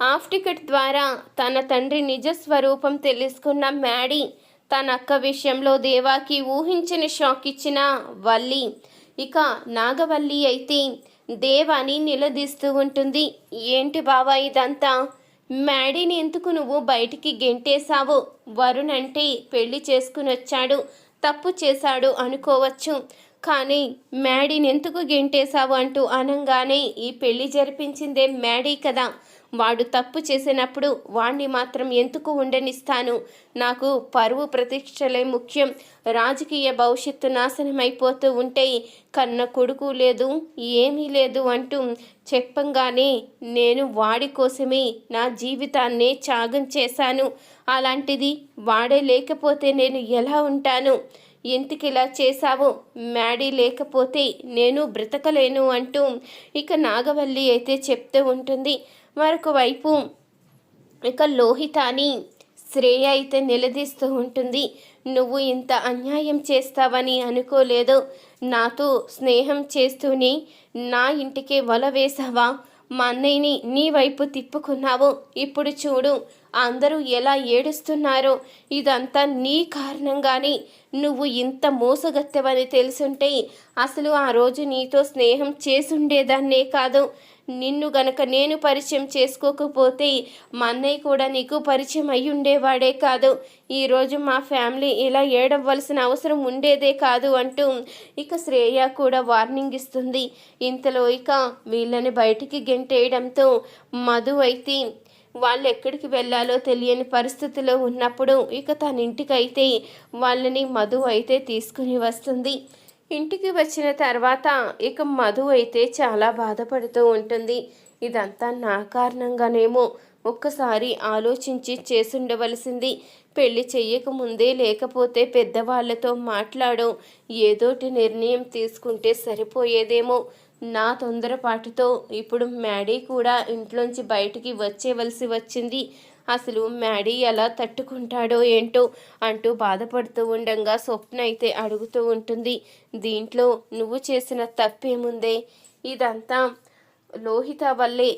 Half ticket ద్వారా తన తండ్రి నిజ స్వరూపం తెలుసుకున్న మ్యాడీ తన అక్క విషయంలో దేవాకి ఊహించిన షాక్ ఇచ్చిన వల్లి. ఇక నాగవల్లి అయితే దేవాని నిలదీస్తూ ఉంటుంది. ఏంటి బావా ఇదంతా? మ్యాడీని ఎందుకు నువ్వు బయటికి గెంటేశావు? వరుణ్ అంటే పెళ్ళి చేసుకుని వచ్చాడు. తప్పు చేశాడు అనుకోవచ్చు. కానీ మ్యాడీని ఎందుకు గెంటేశావు అంటూ అనంగానే ఈ పెళ్ళి జరిపించిందే మ్యాడీ కదా. వాడు తప్పు చేసినప్పుడు వాణ్ణి మాత్రం ఎందుకు ఉండనిస్తాను? నాకు పరువు ప్రతిష్టలే ముఖ్యం. రాజకీయ భవిష్యత్తు నాశనమైపోతూ ఉంటే కన్న కొడుకు లేదు ఏమీ లేదు అంటూ చెప్పంగానే నేను వాడి కోసమే నా జీవితాన్నే త్యాగం చేశాను. అలాంటిది వాడే లేకపోతే నేను ఎలా ఉంటాను? ఎందుకు ఇలా చేశావు? మ్యాడీ లేకపోతే నేను బ్రతకలేను అంటూ ఇక నాగవల్లి అయితే చెప్తూ ఉంటుంది. మరొక వైపు ఇక లోహితాని శ్రేయ అయితే నిలదీస్తూ ఉంటుంది. నువ్వు ఇంత అన్యాయం చేస్తావని అనుకోలేదు. నాతో స్నేహం చేస్తూనే నా ఇంటికే వల వేసావా? మా అన్నయ్యని నీ వైపు తిప్పుకున్నావు. ఇప్పుడు చూడు అందరూ ఎలా ఏడుస్తున్నారో. ఇదంతా నీ కారణంగానే. నువ్వు ఇంత మోసగత్తెవని తెలుసుంటే అసలు ఆ రోజు నీతో స్నేహం చేసుండేదాన్నే కాదు. నిన్ను గనక నేను పరిచయం చేసుకోకపోతే మా అన్నయ్య కూడా నీకు పరిచయం అయి ఉండేవాడే కాదు. ఈరోజు మా ఫ్యామిలీ ఇలా ఏడవలసిన అవసరం ఉండేదే కాదు అంటూ ఇక శ్రేయ కూడా వార్నింగ్ ఇస్తుంది. ఇంతలో ఇక వీళ్ళని బయటికి గెంటేయడంతో మధు అయితే వాళ్ళు ఎక్కడికి వెళ్ళాలో తెలియని పరిస్థితిలో ఉన్నప్పుడు ఇక తన ఇంటికైతే వాళ్ళని మధు అయితే తీసుకుని వస్తుంది. ఇంటికి వచ్చిన తర్వాత ఇక మధు అయితే చాలా బాధపడుతూ ఉంటుంది. ఇదంతా నా కారణంగానేమో ఒక్కసారి ఆలోచించి చేసుండవలసింది. పెళ్ళి చెయ్యకముందే లేకపోతే పెద్దవాళ్ళతో మాట్లాడో ఏదోటి నిర్ణయం తీసుకుంటే సరిపోయేదేమో. నా తొందరపాటుతో ఇప్పుడు మ్యాడీ కూడా ఇంట్లోంచి బయటికి వచ్చేవలసి వచ్చింది. అసలు మ్యాడీ ఎలా తట్టుకుంటాడో ఏంటో అంటూ బాధపడుతూ ఉండగా స్వప్న అయితే అడుగుతూ ఉంటుంది. దీంట్లో నువ్వు చేసిన తప్పేముందే? ఇదంతా లోహిత వల్లే.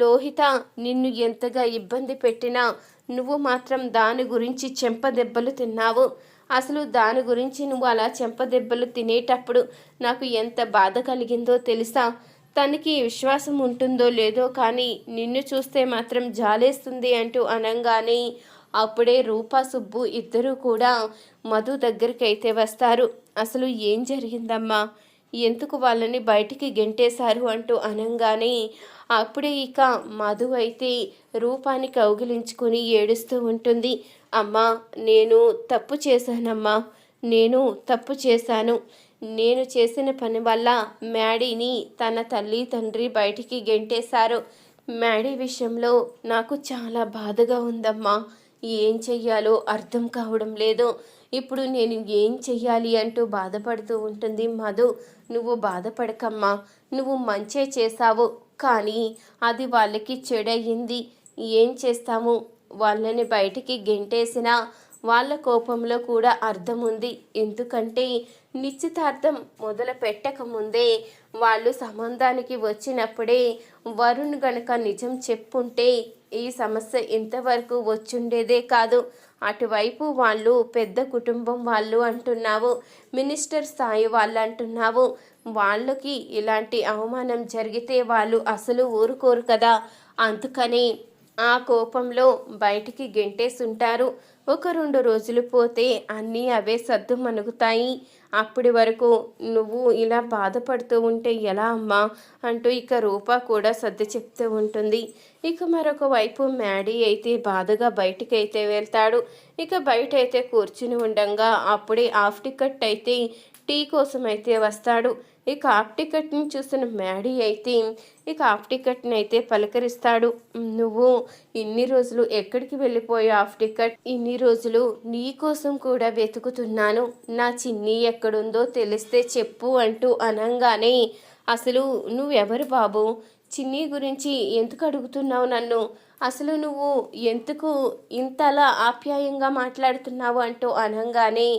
లోహిత నిన్ను ఎంతగా ఇబ్బంది పెట్టినా నువ్వు మాత్రం దాని గురించి చెంపదెబ్బలు తిన్నావు. అసలు దాని గురించి నువ్వు అలా చెంపదెబ్బలు తినేటప్పుడు నాకు ఎంత బాధ కలిగిందో తెలుసా? తనకి విశ్వాసం ఉంటుందో లేదో కానీ నిన్ను చూస్తే మాత్రం జాలేస్తుంది అంటూ అనగానే అప్పుడే రూపా సుబ్బు ఇద్దరూ కూడా మధు దగ్గరికి అయితే వస్తారు. అసలు ఏం జరిగిందమ్మా? ఎందుకు వాళ్ళని బయటికి గెంటేశారు అంటూ అనగానే అప్పుడే ఇక మధు అయితే రూపాన్ని కౌగిలించుకొని ఏడుస్తూ ఉంటుంది. అమ్మా నేను తప్పు చేశానమ్మా. నేను తప్పు చేశాను. నేను చేసిన పని వల్ల మ్యాడీని తన తల్లి తండ్రి బయటికి గెంటేశారు. మ్యాడీ విషయంలో నాకు చాలా బాధగా ఉందమ్మా. ఏం చెయ్యాలో అర్థం కావడం లేదు. ఇప్పుడు నేను ఏం చెయ్యాలి అంటూ బాధపడుతూ ఉంటుంది మధు. నువ్వు బాధపడకమ్మా. నువ్వు మంచే చేశావు. కానీ అది వాళ్ళకి చెడయింది. ఏం చేస్తాము? వాళ్ళని బయటికి గెంటేసినా వాళ్ళ కోపంలో కూడా అర్థం ఉంది ఎందుకంటే నిశ్చితార్థం మొదలు పెట్టకముందే వాళ్ళు సంబంధానికి వచ్చినప్పుడే వరుణ్ గనక నిజం చెప్పుంటే ఈ సమస్య ఇంతవరకు వచ్చుండేదే కాదు. అటువైపు వాళ్ళు పెద్ద కుటుంబం వాళ్ళు అంటున్నావు మినిస్టర్ స్థాయి వాళ్ళు అంటున్నావు. వాళ్ళకి ఇలాంటి అవమానం జరిగితే వాళ్ళు అసలు ఊరుకోరు కదా. అందుకని ఆ కోపంలో బయటికి గెంటేసుంటారు. ఒక రెండు రోజులు పోతే అన్నీ అవే సర్దు మనుగుతాయి. అప్పటి వరకు నువ్వు ఇలా బాధపడుతూ ఉంటే ఎలా అమ్మా? అంటూ ఇక రూప కూడా సర్ది చెప్తూ ఉంటుంది. ఇక మరొక వైపు మ్యాడీ అయితే బాధగా బయటికైతే వెళ్తాడు. ఇక బయట అయితే కూర్చుని ఉండగా అప్పుడే హాఫ్ టికెట్ అయితే టీ కోసం అయితే వస్తాడు. ఇక హాఫ్ టికెట్ని చూసిన మ్యాడీ అయితే ఇక హాఫ్ టికెట్ని అయితే పలకరిస్తాడు. నువ్వు ఇన్ని రోజులు ఎక్కడికి వెళ్ళిపోయావు హాఫ్ టికెట్? ఇన్ని రోజులు నీ కోసం కూడా వెతుకుతున్నాను. నా చిన్ని ఎక్కడుందో తెలిస్తే చెప్పు అంటూ అనంగానే అసలు నువ్వెవరు బాబు? చిన్ని గురించి ఎందుకు అడుగుతున్నావు నన్ను? అసలు నువ్వు ఎందుకు ఇంతలా ఆప్యాయంగా మాట్లాడుతున్నావు? అంటూ అనంగానే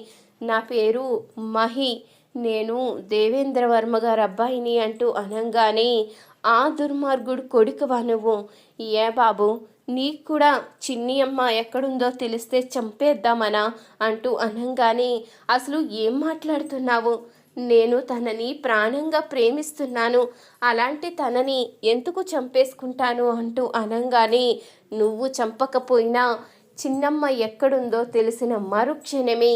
నా పేరు మహి. నేను దేవేంద్ర వర్మ గారు అబ్బాయిని అంటూ అనంగానే ఆ దుర్మార్గుడు కొడుకువా నువ్వు ఏ బాబు నీకు కూడా చిన్ని అమ్మ ఎక్కడుందో తెలిస్తే చంపేద్దామనా అంటూ అనంగానే అసలు ఏం మాట్లాడుతున్నావు? నేను తనని ప్రాణంగా ప్రేమిస్తున్నాను. అలాంటి తనని ఎందుకు చంపేసుకుంటాను అంటూ అనంగానే నువ్వు చంపకపోయినా చిన్నమ్మ ఎక్కడుందో తెలిసిన మరుక్షణమే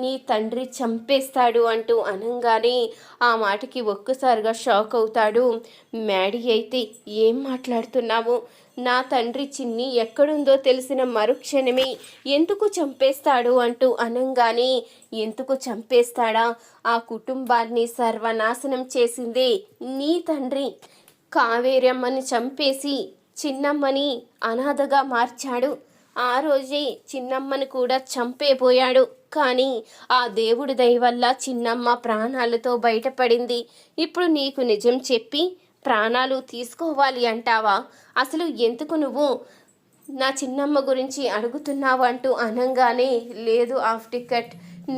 నీ తండ్రి చంపేస్తాడు అంటూ అనంగానే ఆ మాటకి ఒక్కసారిగా షాక్ అవుతాడు. మ్యాడీ అయితే ఏం మాట్లాడుతున్నావు? నా తండ్రి చిన్ని ఎక్కడుందో తెలిసిన మరుక్షణమే ఎందుకు చంపేస్తాడు అంటూ అనంగానే ఎందుకు చంపేస్తాడా? ఆ కుటుంబాన్ని సర్వనాశనం చేసిందే నీ తండ్రి. కావేరమ్మని చంపేసి చిన్నమ్మని అనాథగా మార్చాడు. ఆ రోజే చిన్నమ్మని కూడా చంపేపోయాడు కానీ ఆ దేవుడి దయ వల్ల చిన్నమ్మ ప్రాణాలతో బయటపడింది. ఇప్పుడు నీకు నిజం చెప్పి ప్రాణాలు తీసుకోవాలి అంటావా? అసలు ఎందుకు నువ్వు నా చిన్నమ్మ గురించి అడుగుతున్నావు అంటూ అనంగానే లేదు ఆఫ్ టికెట్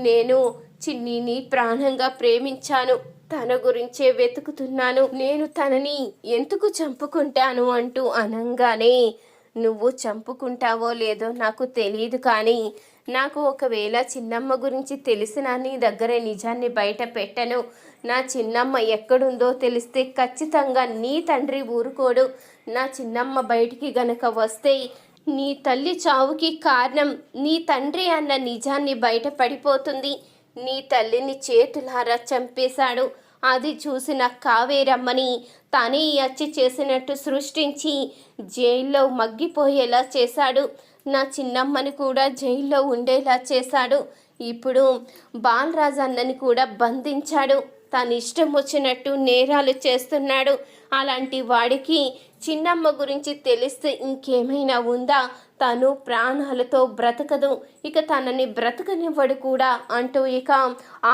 నేను చిన్నీని ప్రాణంగా ప్రేమించాను. తన గురించే వెతుకుతున్నాను. నేను తనని ఎందుకు చంపుకుంటాను అంటూ అనంగానే నువ్వు చంపుకుంటావో లేదో నాకు తెలియదు కానీ నాకు ఒకవేళ చిన్నమ్మ గురించి తెలిసిన నీ దగ్గరే నిజాన్ని బయట పెట్టను. నా చిన్నమ్మ ఎక్కడుందో తెలిస్తే ఖచ్చితంగా నీ తండ్రి ఊరుకోడు. నా చిన్నమ్మ బయటికి గనక వస్తే నీ తల్లి చావుకి కారణం నీ తండ్రి అన్న నిజాన్ని బయట పడిపోతుంది. నీ తల్లిని చేతులారా చంపేశాడు. అది చూసిన కావేరమ్మని తనే అచ్చి చేసినట్టు సృష్టించి జైల్లో మగ్గిపోయేలా చేశాడు. నా చిన్నమ్మని కూడా జైల్లో ఉండేలా చేశాడు. ఇప్పుడు బాలరాజ్ అన్నని కూడా బంధించాడు. తను ఇష్టం వచ్చినట్టు నేరాలు చేస్తున్నాడు. అలాంటి వాడికి చిన్నమ్మ గురించి తెలిస్తే ఇంకేమైనా ఉందా? తను ప్రాణాలతో బ్రతకదు. ఇక తనని బ్రతకనివ్వడు కూడా అంటూ ఇక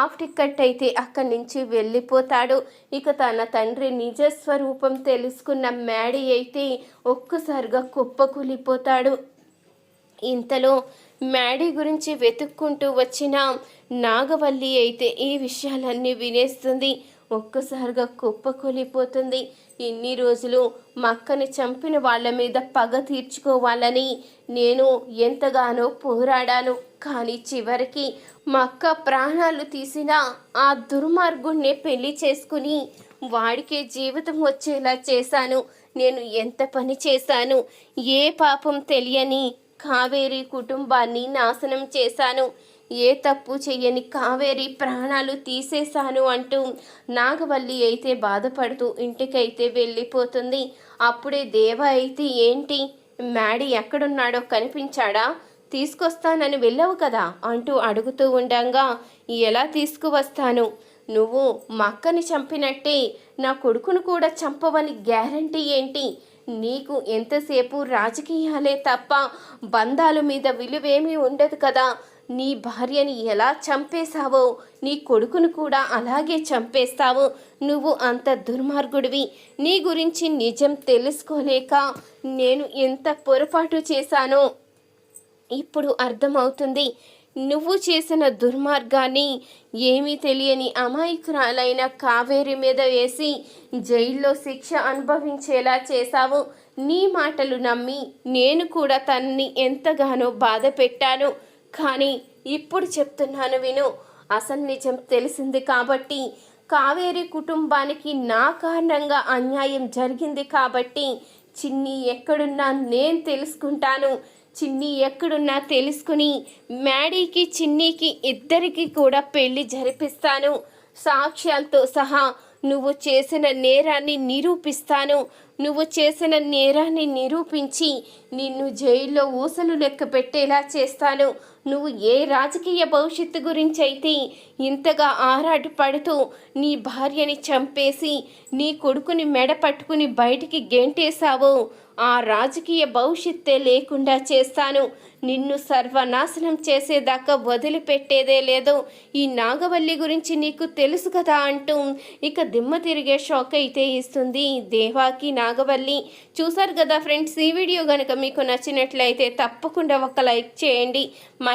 ఆఫ్ టికెట్ అయితే అక్కడి నుంచి వెళ్ళిపోతాడు. ఇక తన తండ్రి నిజస్వరూపం తెలుసుకున్న మ్యాడీ అయితే ఒక్కసారిగా కుప్పకూలిపోతాడు. ఇంతలో మ్యాడీ గురించి వెతుక్కుంటూ వచ్చిన నాగవల్లి అయితే ఈ విషయాలన్నీ వినేస్తుంది. ఒక్కసారిగా కుప్పకూలిపోతుంది. ఇన్ని రోజులు మక్కని చంపిన వాళ్ళ మీద పగ తీర్చుకోవాలని నేను ఎంతగానో పోరాడాను. కానీ చివరికి మక్క ప్రాణాలు తీసిన ఆ దుర్మార్గుణ్ణి పెళ్ళి చేసుకుని వాడికే జీవితం వచ్చేలా చేశాను. నేను ఎంత పని చేశాను? ఏ పాపం తెలియని కావేరి కుటుంబాన్ని నాశనం చేశాను. ఏ తప్పు చెయ్యని కావేరి ప్రాణాలు తీసేశాను అంటూ నాగవల్లి అయితే బాధపడుతూ ఇంటికైతే వెళ్ళిపోతుంది. అప్పుడే దేవ అయితే ఏంటి? మ్యాడీ ఎక్కడున్నాడో కనిపించాడా? తీసుకొస్తానని వెళ్ళవు కదా అంటూ అడుగుతూ ఉండగా ఎలా తీసుకువస్తాను? నువ్వు మక్కని చంపినట్టే నా కొడుకును కూడా చంపవని గ్యారంటీ ఏంటి? నీకు ఎంతసేపు రాజకీయాలే తప్ప బంధాల మీద విలువేమీ ఉండదు కదా. నీ భార్యని ఎలా చంపేశావో నీ కొడుకును కూడా అలాగే చంపేస్తావు. నువ్వు అంత దుర్మార్గుడివి. నీ గురించి నిజం తెలుసుకోలేక నేను ఎంత పొరపాటు చేశానో ఇప్పుడు అర్థమవుతుంది. నువ్వు చేసిన దుర్మార్గాన్ని ఏమీ తెలియని అమాయకురాలైన కావేరి మీద వేసి జైల్లో శిక్ష అనుభవించేలా చేశావు. నీ మాటలు నమ్మి నేను కూడా తనని ఎంతగానో బాధ పెట్టాను కానీ ఇప్పుడు చెప్తున్నాను విను. అసలు నిజం తెలిసింది కాబట్టి కావేరి కుటుంబానికి నా కారణంగా అన్యాయం జరిగింది కాబట్టి చిన్ని ఎక్కడున్నా నేను తెలుసుకుంటాను. చిన్ని ఎక్కడున్నా తెలుసుకుని మ్యాడీకి చిన్నీకి ఇద్దరికి కూడా పెళ్ళి జరిపిస్తాను. సాక్ష్యాలతో సహా నువ్వు చేసిన నేరాన్ని నిరూపిస్తాను. నువ్వు చేసిన నేరాన్ని నిరూపించి నిన్ను జైల్లో ఊసలు లెక్క పెట్టేలా చేస్తాను. నువ్వు ఏ రాజకీయ భవిష్యత్తు గురించి అయితే ఇంతగా ఆరాట పడుతూ నీ భార్యని చంపేసి నీ కొడుకుని మెడ పట్టుకుని బయటికి గెంటేశావో ఆ రాజకీయ భవిష్యత్తే లేకుండా చేస్తాను. నిన్ను సర్వనాశనం చేసేదాకా వదిలిపెట్టేదే లేదు. ఈ నాగవల్లి గురించి నీకు తెలుసు కదా అంటూ ఇక దిమ్మ తిరిగే షాక్ అయితే ఇస్తుంది దేవాకి నాగవల్లి. చూసారు కదా ఫ్రెండ్స్ ఈ వీడియో కనుక మీకు నచ్చినట్లయితే తప్పకుండా ఒక లైక్ చేయండి. మా